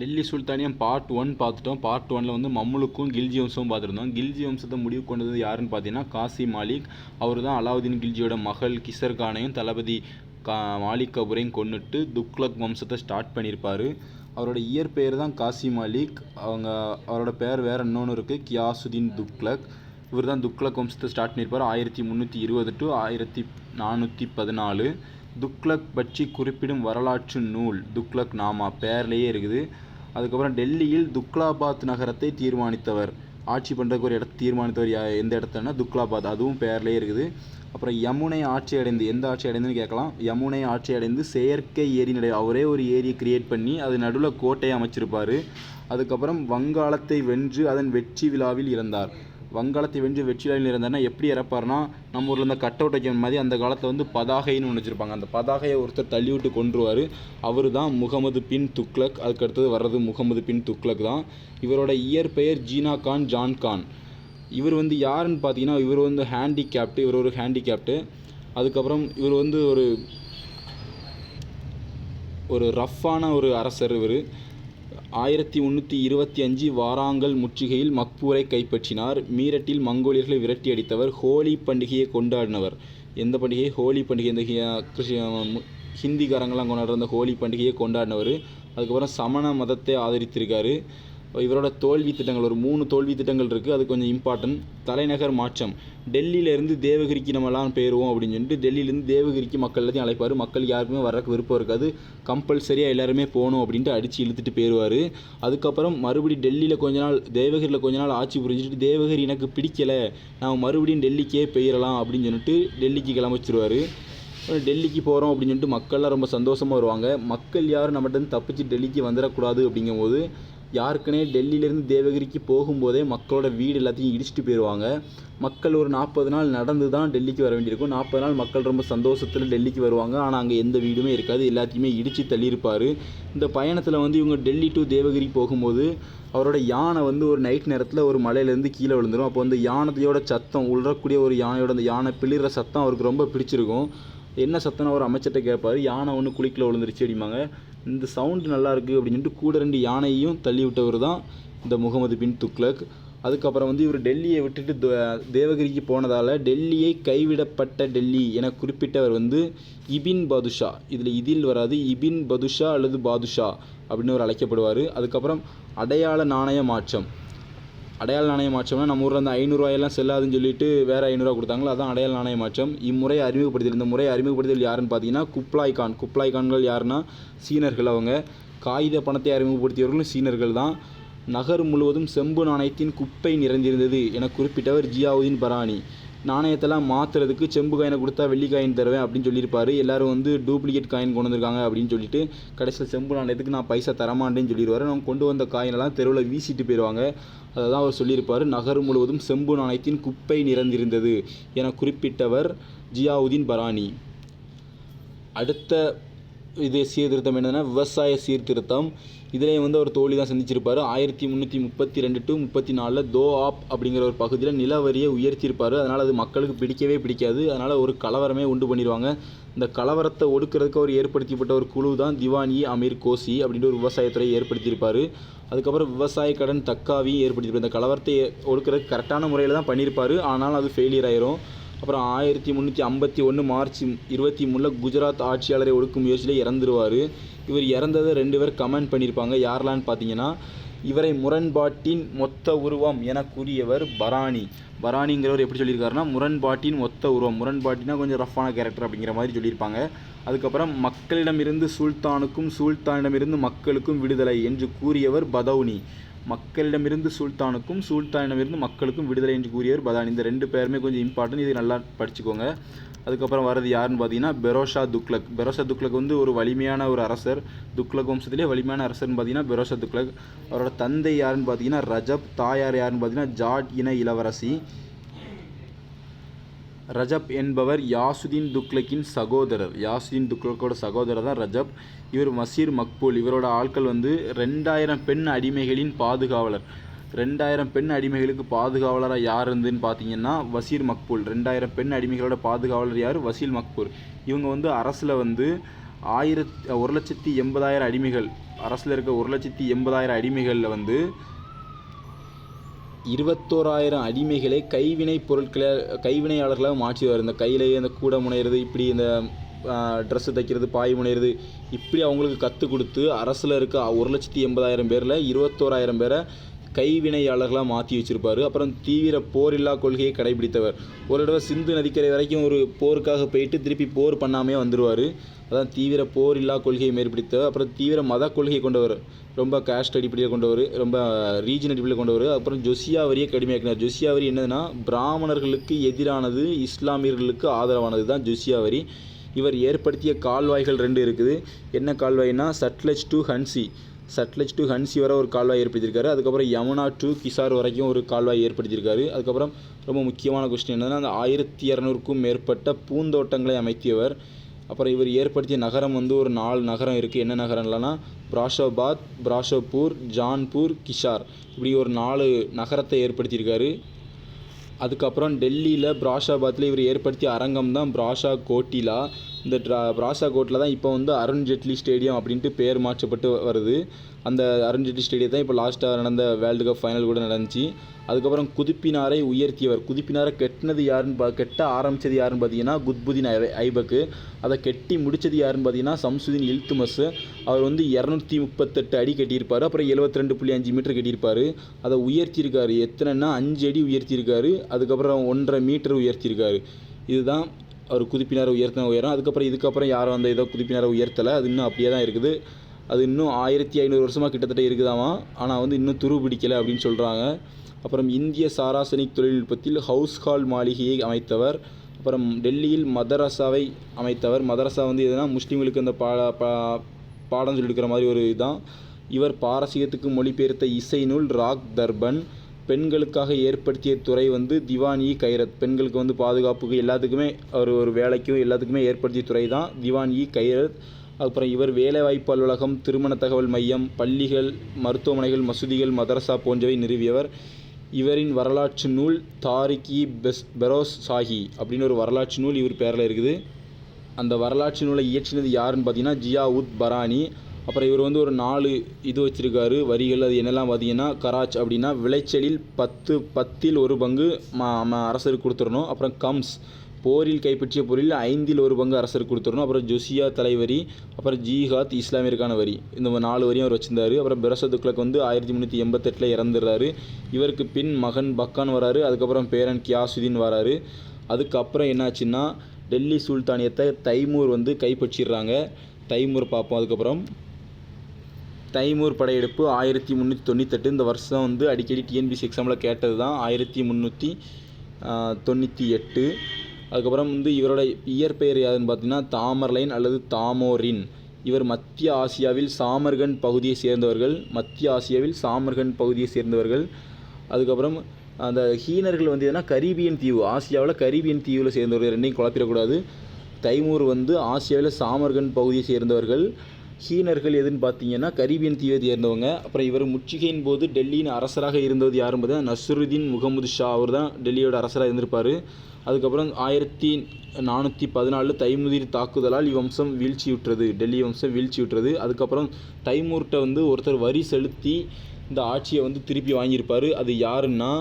டெல்லி சுல்தானியம் part one பார்த்துட்டோம். Part ஒனில் வந்து மம்முலுக்கும் கில்ஜி வம்சமும் பார்த்துருந்தோம். கில்ஜி வம்சத்தை முடிவு கொண்டது யாருன்னு பார்த்தீங்கன்னா காசி மாலிக். அவர் தான் அலாவுதீன் கில்ஜியோட மகள் கிசர் கானையும் தளபதி கா மாலிக் கபூரையும் கொன்னுட்டு துக்லக் வம்சத்தை ஸ்டார்ட் பண்ணியிருப்பார். அவரோட இயற்பெயர் தான் காசி மாலிக். அவங்க அவரோட பேர் வேறு இன்னொன்று இருக்குது கியாசுதீன் துக்லக் இவர் தான் துக்லக் வம்சத்தை ஸ்டார்ட் பண்ணியிருப்பார் ஆயிரத்தி முந்நூற்றி இருபது டு ஆயிரத்தி நானூற்றி பதினாலு. துக்லக் பற்றி குறிப்பிடும் வரலாற்று நூல் துக்லக் நாமா பேர்லேயே இருக்குது. அதுக்கப்புறம் டெல்லியில் துக்லாபாத் நகரத்தை தீர்மானித்தவர். ஆட்சி பண்ணுறதுக்கு ஒரு இடத்த தீர்மானித்தவர் யா எந்த இடத்துலனா துக்லாபாத். அதுவும் பேர்லேயே இருக்குது. அப்புறம் யமுனை ஆட்சி அடைந்து எந்த ஆட்சி அடைந்துன்னு கேட்கலாம். யமுனை ஆட்சி அடைந்து செயற்கை ஏரி நடை அவரே ஒரு ஏரியை கிரியேட் பண்ணி அது நடுவில் கோட்டையை அமைச்சிருப்பார். அதுக்கப்புறம் வங்காளத்தை வென்று அதன் வெற்றி விழாவில் இறந்தார். வங்காளத்தை வென்று வெற்றி விழாவில் எப்படி இறப்பார்னா நம்ம ஊரில் இந்த கட் அவுட் வைக்கிற மாதிரி அந்த காலத்தில் வந்து பதாகைன்னு ஒன்று வச்சுருப்பாங்க. அந்த பதாகையை ஒருத்தர் தள்ளி விட்டு கொன்றுவார். அவர் தான் முகமது பின் துக்ளக். அதுக்கு அடுத்தது வர்றது முகமது பின் துக்ளக் தான். இவரோட இயற்பெயர் ஜீனா கான் ஜான் கான். இவர் வந்து யாருன்னு பார்த்தீங்கன்னா இவர் வந்து ஹேண்டிகேப்டு இவர் ஒரு ஹேண்டிகேப்டு அதுக்கப்புறம் இவர் வந்து ஒரு ஒரு ரஃப்பான ஒரு அரசர் இவர். ஆயிரத்தி முந்நூற்றி இருபத்தி அஞ்சு வாராங்கல் முற்றுகையில் மக்பூரை கைப்பற்றினார். மீரட்டில் மங்கோலியர்களை விரட்டி அடித்தவர் ஹோலி பண்டிகையை கொண்டாடினவர். எந்த பண்டிகை ஹோலி பண்டிகை. இந்த ஹி- கிறிஸ்டி கொண்டாடுற அந்த ஹோலி பண்டிகையை கொண்டாடினவர். அதுக்கப்புறம் சமண மதத்தை ஆதரித்திருக்காரு. இவரோட தோல்வி திட்டங்கள் ஒரு மூணு தோல்வி திட்டங்கள் இருக்குது அது கொஞ்சம் இம்பார்ட்டன்ட் தலைநகர் மாற்றம். டெல்லியிலேருந்து தேவகிரிக்கு நம்மலாம் பேருவோம் அப்படின்னு சொல்லிட்டு டெல்லியிலேருந்து தேவகிரிக்கு மக்கள் எல்லாத்தையும் அழைப்பார். மக்கள் யாருக்குமே வரக்கு விருப்பம் இருக்காது. கம்பல்சரியாக எல்லாருமே போகணும் அப்படின்ட்டு அடித்து இழுத்துட்டு போயிடுவார் அதுக்கப்புறம் மறுபடி டெல்லியில் கொஞ்ச நாள் தேவகிரியில் கொஞ்ச நாள் ஆட்சி புரிஞ்சுட்டு தேவகிரி எனக்கு பிடிக்கலை. நான் மறுபடியும் டெல்லிக்கே போயிடலாம் அப்படின்னு சொல்லிட்டு டெல்லிக்கு கிளம்பிச்சிருவார் டெல்லிக்கு போகிறோம் அப்படின்னு சொல்லிட்டு மக்கள்லாம் ரொம்ப சந்தோஷமாக வருவாங்க. மக்கள் யாரும் நம்மகிட்ட தப்பிச்சு டெல்லிக்கு வந்துடக்கூடாது அப்படிங்கும்போது யாருக்குனே டெல்லியிலேருந்து தேவகிரிக்கு போகும்போதே மக்களோட வீடு எல்லாத்தையும் இடிச்சிட்டு போயிடுவாங்க மக்கள் ஒரு நாற்பது நாள் நடந்து தான் டெல்லிக்கு வர வேண்டியிருக்கும். நாற்பது நாள் மக்கள் ரொம்ப சந்தோஷத்தில் டெல்லிக்கு வருவாங்க. ஆனால் அங்கே எந்த வீடுமே இருக்காது. எல்லாத்தையுமே இடித்து தள்ளியிருப்பார். இந்த பயணத்தில் வந்து இவங்க டெல்லி டு தேவகிரி போகும்போது அவரோட யானை வந்து ஒரு நைட் நேரத்தில் ஒரு மலையிலேருந்து கீழே விழுந்துரும். அப்போ அந்த யானையோட சத்தம் உள்றக்கூடிய ஒரு யானையோட அந்த யானை பிளிற சத்தம் அவருக்கு ரொம்ப பிடிச்சிருக்கும். என்ன சத்தம்னு அவர் அமைச்சர்கிட்ட கேட்பார். யானை ஒன்று குளிக்கல விழுந்துருச்சு அப்படிம்பாங்க. இந்த சவுண்டு நல்லா இருக்குது அப்படின்னு சொல்லிட்டு கூட ரெண்டு யானையையும் தள்ளி விட்டவர் தான் இந்த முகமது பின் துக்ளக். அதுக்கப்புறம் வந்து இவர் டெல்லியை விட்டுட்டு தேவகிரிக்கு போனதால் டெல்லியை கைவிடப்பட்ட டெல்லி என குறிப்பிட்டவர் வந்து இபின் பதுஷா. இதில் இதில் வராது இபின் பதுஷா அல்லது பாதுஷா அப்படின்னு அவர் அழைக்கப்படுவார். அதுக்கப்புறம் அடையாள நாணய மாற்றம். அடையாள நாணய மாற்றம்னா நம்ம ஊரில் அந்த ஐநூறுரூவாயெல்லாம் செல்லாதுன்னு சொல்லிட்டு வேறு ஐநூறுரூவா கொடுத்தாங்களோ அதான் அடையாள நாணய மாற்றம். இம்முறை அறிமுகப்படுத்தல் இந்த முறை அறிமுகப்படுத்தல் யாருன்னு பார்த்தீங்கன்னா குப்லாய் கான். குப்லாய் கான்கள் யாருன்னா சீனர்கள் அவங்க. காகித பணத்தை அறிமுகப்படுத்தியவர்களும் சீனர்கள் தான். நகர் முழுவதும் செம்பு நாணயத்தின் குப்பை நிறைந்திருந்தது என குறிப்பிட்டவர் ஜியாவுதீன் பரானி. நாணயத்தெல்லாம் மாற்றுறதுக்கு செம்பு காயினை கொடுத்தா வெள்ளி காயின் தருவேன் அப்படின்னு சொல்லியிருப்பாரு. எல்லாரும் வந்து டூப்ளிகேட் காயின் கொண்டு வந்திருக்காங்க அப்படின்னு சொல்லிட்டு கடைசியில் செம்பு நாணயத்துக்கு நான் பைசா தரமாட்டேன்னு சொல்லிடுவாரு. அவங்க கொண்டு வந்த காயினெல்லாம் தெருவில் வீசிட்டு போயிடுவாங்க அதை தான் அவர் சொல்லியிருப்பார். நகர் முழுவதும் செம்பு நாணயத்தின் குப்பை நிறைந்திருந்தது என குறிப்பிட்டவர் ஜியாவுதீன் பரானி. அடுத்த இது சீர்திருத்தம் என்னதுன்னா விவசாய சீர்திருத்தம். இதிலே வந்து அவர் தோல்வி தான் சந்திச்சிருப்பார். ஆயிரத்தி முந்நூற்றி முப்பத்தி ரெண்டு டு முப்பத்தி நாலில் தோ ஆப் அப்படிங்கிற ஒரு பகுதியில் நிலவரியை உயர்த்தியிருப்பார். அதனால் அது மக்களுக்கு பிடிக்கவே பிடிக்காது. அதனால் ஒரு கலவரமே உண்டு பண்ணிடுவாங்க இந்த கலவரத்தை ஒடுக்கிறதுக்கு அவர் ஏற்படுத்தப்பட்ட ஒரு குழு தான் திவானி அமீர் கோசி அப்படின்ற ஒரு விவசாயத்துறை ஏற்படுத்தியிருப்பார். அதுக்கப்புறம் விவசாய கடன் தக்காவி ஏற்படுத்தியிருப்பார். இந்த கலவரத்தை ஒடுக்கிறதுக்கு கரெக்டான முறையில் தான் பண்ணியிருப்பார். ஆனாலும் அது ஃபெயிலியர் ஆயிரும். அப்புறம் ஆயிரத்தி முந்நூற்றி ஐம்பத்தி ஒன்று மார்ச் இருபத்தி மூணில் குஜராத் ஆட்சியாளரை ஒடுக்கும் முயற்சியில் இறந்துருவார். இவர் இறந்ததை ரெண்டு பேர் கமெண்ட் பண்ணியிருப்பாங்க. யாரெல்லாம்னு பார்த்தீங்கன்னா இவரை முரண்பாட்டின் மொத்த உருவம் என கூறியவர் பராணி. பராணிங்கிறவர் எப்படி சொல்லியிருக்காருன்னா முரண்பாட்டின் மொத்த உருவம். முரண்பாட்டினா கொஞ்சம் ரஃப்பான கேரக்டர் அப்படிங்கிற மாதிரி சொல்லியிருப்பாங்க. அதுக்கப்புறம் மக்களிடமிருந்து சுல்தானுக்கும் சுல்தானிடமிருந்து மக்களுக்கும் விடுதலை என்று கூறியவர் பதௌனி. மக்களிடமிருந்து சுல்தானுக்கும் சுல்தானிடமிருந்து மக்களுக்கும் விடுதலை என்று கூறியவர் பதானி. இந்த ரெண்டு பேருமே கொஞ்சம் இம்பார்ட்டன்ட் இது நல்லா படிச்சுக்கோங்க. அதுக்கப்புறம் வர்றது யாருன்னு பார்த்தீங்கன்னா பெரோஷா துக்லக் பெரோஷா துக்லக் வந்து ஒரு வலிமையான ஒரு அரசர். துக்லக் வம்சத்திலே வலிமையான அரசர்னு பார்த்தீங்கன்னா பெரோஷா துக்லக் அவரோட தந்தை யாருன்னு பார்த்தீங்கன்னா ரஜப். தாயார் யாருன்னு பார்த்தீங்கன்னா ஜாட் இன இளவரசி. ரஜப் என்பவர் யாசுதீன் துக்ளக்கின் சகோதரர். யாசுதீன் துக்ளக்கோட சகோதரர் தான் ரஜப். இவர் மசீர் மக்பூல். இவரோட ஆட்கள் வந்து ரெண்டாயிரம் பெண் அடிமைகளின் பாதுகாவலர். ரெண்டாயிரம் பெண் அடிமைகளுக்கு பாதுகாவலராக யார் இருந்துன்னு பார்த்தீங்கன்னா வசீர் மக்பூல். ரெண்டாயிரம் பெண் அடிமைகளோட பாதுகாவலர் யார்? வசீல் மக்பூர் இவங்க வந்து அரசில் வந்து ஆயிரத் ஒரு லட்சத்தி எண்பதாயிரம் அடிமைகள். அரசில் இருக்க ஒரு லட்சத்தி எண்பதாயிரம் அடிமைகளில் வந்து இருபத்தோராயிரம் அடிமைகளை கைவினை பொருட்களை கைவினையாளர்களாக மாற்றிவார் இந்த கையிலேயே இந்த கூடை முனையிறது இப்படி இந்த ட்ரெஸ்ஸு தைக்கிறது பாய் முனையிறது இப்படி அவங்களுக்கு கற்றுக் கொடுத்து அரசில் இருக்க ஒரு லட்சத்தி எண்பதாயிரம் பேரில் இருபத்தோராயிரம் பேரை கைவினையாளர்களாக மாற்றி வச்சுருப்பார். அப்புறம் தீவிர போரில்லா கொள்கையை கடைபிடித்தவர். ஒரு தடவை சிந்து நதிக்கரை வரைக்கும் ஒரு போருக்காக போயிட்டு திருப்பி போர் பண்ணாமே வந்துடுவார் அதான் தீவிர போர் இல்லா கொள்கையை மேற்படித்தவர் அப்புறம் தீவிர மத கொள்கையை கொண்டவர். ரொம்ப காஸ்ட் அடிப்படையில் கொண்டவர் ரொம்ப ரீஜன் அடிப்படையில் கொண்டவர். அப்புறம் ஜொசியாவரியை கடுமையாக்கினார். ஜொசியாவரி என்னதுன்னா பிராமணர்களுக்கு எதிரானது இஸ்லாமியர்களுக்கு ஆதரவானது தான் ஜொசியாவரி இவர் ஏற்படுத்திய கால்வாய்கள் ரெண்டு இருக்குது. என்ன கால்வாய்னா சட்லஜ் டு ஹன்சி சட்லஜ் டு ஹன்சி வரை ஒரு கால்வாய் ஏற்படுத்தியிருக்காரு. அதுக்கப்புறம் யமுனா டு கிசார் வரைக்கும் ஒரு கால்வாய் ஏற்படுத்தியிருக்காரு. அதுக்கப்புறம் ரொம்ப முக்கியமான கொஸ்டின் என்னன்னா அந்த ஆயிரத்தி இரநூறுக்கும் மேற்பட்ட பூந்தோட்டங்களை அமைத்தியவர். அப்புறம் இவர் ஏற்படுத்திய நகரம் வந்து ஒரு நாலு நகரம் இருக்குது என்ன நகரம்லனா பிராஷோபாத் பிராஷோபூர் ஜான்பூர் கிஷார். இப்படி ஒரு நாலு நகரத்தை ஏற்படுத்தியிருக்காரு. அதுக்கப்புறம் டெல்லியில் பிராஷாபாத்தில் இவர் ஏற்படுத்திய அரங்கம் தான் பிராஷா கோட்டிலா. இந்த ட்ரா பிராஷா கோட்டில் தான் இப்போ வந்து அருண் ஜெட்லி ஸ்டேடியம் அப்படின்ட்டு பேர் மாற்றப்பட்டு வருது. அந்த அருண் ஜெட்லி ஸ்டேடியம் தான் இப்போ லாஸ்ட்டாக நடந்த வேர்ல்டு கப் ஃபைனல் கூட நடந்துச்சு. அதுக்கப்புறம் குதிப்பினாரை உயர்த்தியவர். குதிப்பினாரை கெட்டினது யாருன்னு பா கெட்ட ஆரம்பித்தது யாருன்னு பார்த்தீங்கன்னா குத்புதீன் ஐ ஐபக்கு அதை கெட்டி முடித்தது யாருன்னு பார்த்தீங்கன்னா சம்சுதீன் இல்துமஸ். அவர் வந்து இரநூத்தி முப்பத்தெட்டு அடி கட்டியிருப்பார். அப்புறம் எழுபத்தி ரெண்டு புள்ளி அஞ்சு மீட்டர் கட்டியிருப்பார். அதை உயர்த்தியிருக்காரு. எத்தனைன்னா அஞ்சு அடி உயர்த்தியிருக்காரு. அதுக்கப்புறம் ஒன்றரை மீட்டர் உயர்த்தியிருக்காரு. இதுதான் அவர் குதிப்பினாரை உயர்த்தின உயரம். அதுக்கப்புறம் இதுக்கப்புறம் யாரும் அந்த இதை குதிப்பினாரை உயர்த்தலை. அது இன்னும் அப்படியே தான் இருக்குது. அது இன்னும் ஆயிரத்தி ஐநூறு வருஷமாக கிட்டத்தட்ட இருக்குதாமா? ஆனால் வந்து இன்னும் துரு பிடிக்கலை அப்படின்னு சொல்கிறாங்க அப்புறம் இந்திய சாராசனிக் தொழில்நுட்பத்தில் ஹவுஸ் ஹால் மாளிகையை அமைத்தவர். அப்புறம் டெல்லியில் மதரசாவை அமைத்தவர். மதரசா வந்து எதுனா முஸ்லீம்களுக்கு அந்த பா பா பாடம் சொல்லி மாதிரி ஒரு இதுதான் இவர் பாரசீகத்துக்கு மொழிபெயர்த்த இசை நூல் ராக் தர்பன். பெண்களுக்காக ஏற்படுத்திய துறை வந்து திவானி கைரத். பெண்களுக்கு வந்து பாதுகாப்புக்கு எல்லாத்துக்குமே அவர் ஒரு வேலைக்கும் எல்லாத்துக்குமே ஏற்படுத்திய துறை தான் திவான் இ கைரத். அப்புறம் இவர் வேலைவாய்ப்பு அலுவலகம் திருமண தகவல் மையம் பள்ளிகள் மருத்துவமனைகள் மசூதிகள் மதரசா போன்றவை நிறுவியவர். இவரின் வரலாற்று நூல் தாரிகி பெஸ் பெரோஸ் சாஹி அப்படின்னு ஒரு வரலாற்று நூல் இவர் பேரில் இருக்குது. அந்த வரலாற்று நூலை இயற்றினது யாருன்னு பார்த்தீங்கன்னா ஜியா உத் பரானி. அப்புறம் இவர் வந்து ஒரு நாலு இது வச்சுருக்காரு வரிகள். அது என்னெல்லாம் பார்த்தீங்கன்னா கராச் அப்படின்னா விளைச்சலில் பத்து பத்தில் ஒரு பங்கு ம அரசருக்கு கொடுத்துடணும். அப்புறம் கம்ஸ். போரில் கைப்பற்றிய பொருளில் ஐந்தில் ஒரு பங்கு அரசருக்கு கொடுத்துடணும். அப்புறம் ஜொசியா தலைவரி அப்புறம் ஜீஹாத் இஸ்லாமியருக்கான வரி. இந்த நாலு வரியும் அவர் வச்சிருந்தாரு. அப்புறம் பிரசதுக்லக் வந்து ஆயிரத்தி முந்நூற்றி எண்பத்தெட்டில் இறந்துடுறாரு. இவருக்கு பின் மகன் பக்கான் வராரு. அதுக்கப்புறம் பேரன் கியாசுதீன் வராரு. அதுக்கப்புறம் என்னாச்சுன்னா டெல்லி சுல்தானியத்தை தைமூர் வந்து கைப்பற்றிடுறாங்க. தைமூர் பார்ப்போம் அதுக்கப்புறம். தைமூர் படையெடுப்பு ஆயிரத்தி முந்நூற்றி தொண்ணூத்தெட்டு. இந்த வருஷம் வந்து அடிக்கடி டிஎன்பிசி எக்ஸாமில் கேட்டது தான் ஆயிரத்தி முந்நூற்றி தொண்ணூற்றி எட்டு. அதுக்கப்புறம் வந்து இவரோட இயற்பெயர் யாருன்னு பார்த்தீங்கன்னா தாமர்லைன் அல்லது தாமோரின். இவர் மத்திய ஆசியாவில் சாமர்கன் பகுதியை சேர்ந்தவர்கள் மத்திய ஆசியாவில் சாமர்கண்ட் பகுதியை சேர்ந்தவர்கள். அதுக்கப்புறம் அந்த ஹீனர்கள் வந்து எதுனா கரீபியன் தீவு ஆசியாவில் கரீபியன் தீவில் சேர்ந்தவர்கள் ரெண்டையும் குழப்பிடக்கூடாது. தைமூர் வந்து ஆசியாவில் சாமர்கன் பகுதியை சேர்ந்தவர்கள். ஹீனர்கள் எதுன்னு பார்த்தீங்கன்னா கரீபியன் தீவை சேர்ந்தவங்க. அப்புறம் இவர் முச்சிகையின் போது டெல்லியின் அரசராக இருந்தது யாரும் பார்த்தீங்கன்னா நஸ்ருதீன் முகமது ஷா. அவர் தான் டெல்லியோட அரசராக இருந்திருப்பார். அதுக்கப்புறம் ஆயிரத்தி நானூற்றி பதினாலில் தைமுதிர் தாக்குதலால் இவ்வம்சம் வீழ்ச்சியுற்றது. டெல்லி வம்சம் வீழ்ச்சியுற்றது. அதுக்கப்புறம் தைமூர்கிட்ட வந்து ஒருத்தர் வரி செலுத்தி இந்த ஆட்சியை வந்து திருப்பி வாங்கியிருப்பார். அது யாருன்னா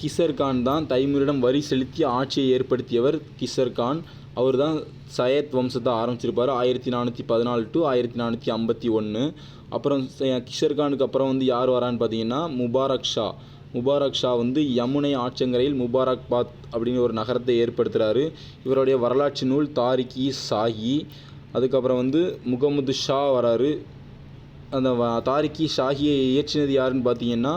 கிசர்கான் தான். தைமூரிடம் வரி செலுத்தி ஆட்சியை ஏற்படுத்தியவர் கிசர்கான் அவர் தான் சையத் வம்சத்தை ஆரம்பிச்சிருப்பார். ஆயிரத்தி நானூற்றி பதினாலு டு ஆயிரத்தி நானூற்றி ஐம்பத்தி ஒன்று அப்புறம் கிஷர்கானுக்கு அப்புறம் வந்து யார் வரான்னு பார்த்தீங்கன்னா முபாரக் ஷா. முபாரக் ஷா வந்து யமுனை ஆற்றங்கரையில் முபாரக்பாத் அப்படின்னு ஒரு நகரத்தை ஏற்படுத்துகிறாரு இவருடைய வரலாற்று நூல் தாரிகி சாஹி. அதுக்கப்புறம் வந்து முகமது ஷா வராரு. அந்த தாரிகி ஷாஹியை இயற்றினது யாருன்னு பார்த்தீங்கன்னா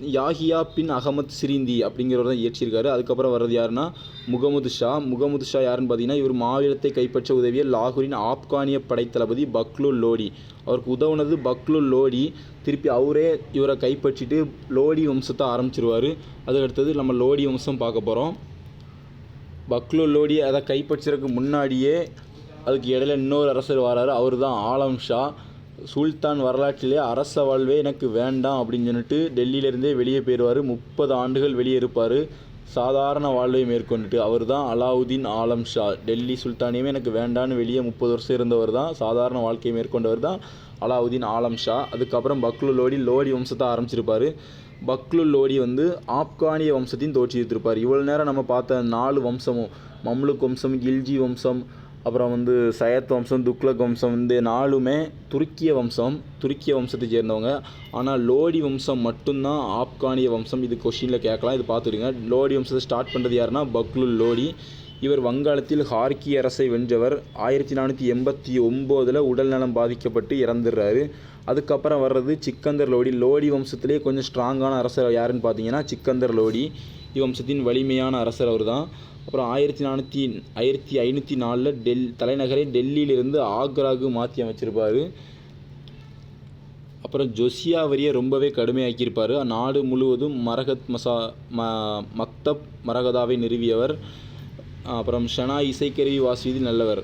யாஹியா பின் அகமத் சிரிந்தி அப்படிங்கிறவர் தான் இயற்றியிருக்காரு. அதுக்கப்புறம் வர்றது யாருன்னா முகமது ஷா. முகமது ஷா யாருன்னு பார்த்தீங்கன்னா இவர் மாநிலத்தை கைப்பற்ற உதவிய லாகூரின் ஆப்கானிய படைத்தளபதி பக்லுல் லோடி. அவருக்கு உதவுனது பக்லுல் லோடி. திருப்பி அவரே இவரை கைப்பற்றிட்டு லோடி வம்சத்தை ஆரம்பிச்சிருவார். அதுக்கடுத்தது நம்ம லோடி வம்சம் பார்க்க போகிறோம் பக்லு லோடி அதை கைப்பற்றுறதுக்கு முன்னாடியே அதுக்கு இடையில இன்னொரு அரசர் வராரு. அவர் தான் ஆலம் ஷா. சுல்தான் வரலாற்றிலே அரச வாழ்வே எனக்கு வேண்டாம் அப்படின்னு சொல்லிட்டு டெல்லியிலேருந்தே வெளியே போயிடுவார். முப்பது ஆண்டுகள் வெளியே இருப்பார். சாதாரண வாழ்வை மேற்கொண்டுட்டு அவர் தான் அலாவுதீன் ஆலம் ஷா. டெல்லி சுல்தானியமே எனக்கு வேண்டான்னு வெளியே முப்பது வருஷம் இருந்தவர் தான் சாதாரண வாழ்க்கையை மேற்கொண்டவர் தான் அலாவுதீன் ஆலம் ஷா. அதுக்கப்புறம் பக்லு லோடி லோடி வம்சத்தை ஆரம்பிச்சிருப்பார். பக்லுல் லோடி வந்து ஆப்கானிய வம்சத்தையும் தோற்றி எடுத்திருப்பார் இவ்வளோ நேரம் நம்ம பார்த்த நாலு வம்சமும் மம்லுக் வம்சம் கில்ஜி வம்சம் அப்புறம் வந்து சயத் வம்சம் துக்ளக் வம்சம் வந்து நாலுமே துருக்கிய வம்சம் துருக்கிய வம்சத்தை சேர்ந்தவங்க. ஆனால் லோடி வம்சம் மட்டும்தான் ஆப்கானிய வம்சம். இது கொஷினில் கேட்கலாம் இது பார்த்துடுங்க. லோடி வம்சத்தை ஸ்டார்ட் பண்ணுறது யாருன்னா பக்லுல் லோடி. இவர் வங்காளத்தில் ஹார்கி அரசை வென்றவர். ஆயிரத்தி நானூற்றி எண்பத்தி ஒம்போதில் உடல்நலம் பாதிக்கப்பட்டு இறந்துடுறாரு. அதுக்கப்புறம் வர்றது சிக்கந்தர் லோடி. லோடி வம்சத்திலே கொஞ்சம் ஸ்ட்ராங்கான அரசர் யாருன்னு பார்த்தீங்கன்னா சிக்கந்தர் லோடி. இவ்வம்சத்தின் வலிமையான அரசர் அவர் தான் அப்புறம் ஆயிரத்தி நானூற்றி ஆயிரத்தி ஐநூற்றி நாலில் டெல் தலைநகரை டெல்லியிலிருந்து ஆக்ராவுக்கு மாற்றி அமைச்சிருப்பார். அப்புறம் ஜொசியா வரியை ரொம்பவே கடுமையாக்கியிருப்பார். நாடு முழுவதும் மரகத் மசா ம மக்தப் மரகதாவை நிறுவியவர். அப்புறம் ஷனா இசைக்கருவி வாசிப்பதில் நல்லவர்.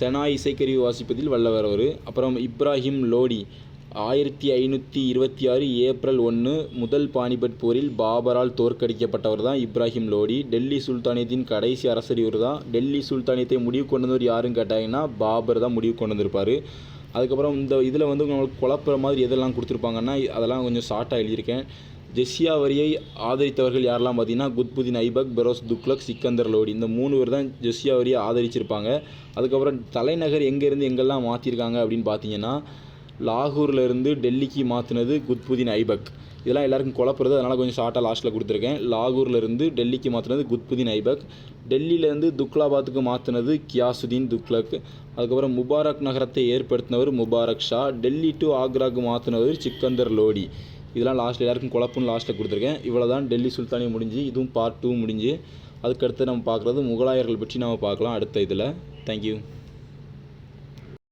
செனா இசைக்கருவி வாசிப்பதில் வல்லவர் அவர். அப்புறம் இப்ராஹிம் லோடி. ஆயிரத்தி ஐநூற்றி இருபத்தி ஆறு ஏப்ரல் ஒன்று முதல் பானிபட் போரில் பாபரால் தோற்கடிக்கப்பட்டவர் தான் இப்ராஹிம் லோடி. டெல்லி சுல்தானியத்தின் கடைசி அரசர் இவர் தான் டெல்லி சுல்தானியத்தை முடிவு கொண்டு வந்தவர் யாருன்னு கேட்டாங்கன்னா பாபர் தான் முடிவு கொண்டு வந்திருப்பார் அதுக்கப்புறம் இந்த இதில் வந்து நம்மளுக்கு குழப்புற மாதிரி எதெல்லாம் கொடுத்துருப்பாங்கன்னா அதெல்லாம் கொஞ்சம் ஷார்ட்டாக எழுதியிருக்கேன். ஜெஸ்ஸியா வரியை ஆதரித்தவர்கள் யாரெல்லாம் பார்த்தீங்கன்னா குத்புதீன் ஐபக் பெரோஸ் துக்லக் சிக்கந்தர் லோடி. இந்த மூணு பேர் தான் ஜெஸ்ஸியா வரியை ஆதரிச்சிருப்பாங்க. அதுக்கப்புறம் தலைநகர் எங்கேருந்து எங்கெல்லாம் மாற்றிருக்காங்க அப்படின்னு பார்த்தீங்கன்னா லாகூர்ல இருந்து டெல்லிக்கு மாற்றினது குத்புதீன் ஐபக். இதெல்லாம் எல்லாருக்கும் குழப்புறது அதனால் கொஞ்சம் ஷார்ட்டாக லாஸ்ட்டில் கொடுத்துருக்கேன். லாகூர்ல இருந்து டெல்லிக்கு மாற்றினது குத்புதீன் ஐபக். டெல்லியிலேருந்து துக்லாபாத்துக்கு மாற்றினது கியாசுதீன் துக்லக் அதுக்கப்புறம் முபாரக் நகரத்தை ஏற்படுத்தினவர் முபாரக் ஷா. டெல்லி டு ஆக்ராக்கு மாற்றினவர் சிக்கந்தர் லோடி. இதெல்லாம் லாஸ்ட்டில் எல்லாருக்கும் குழப்பம்னு லாஸ்ட்டில் கொடுத்துருக்கேன். இவ்வளோ தான் டெல்லி சுல்தானியம் முடிஞ்சு இதுவும் பார்ட் டூ முடிஞ்சு. அதுக்கடுத்து நம்ம பார்க்குறது முகலாயர்கள் பற்றி நம்ம பார்க்கலாம் அடுத்த இதில். தேங்க்யூ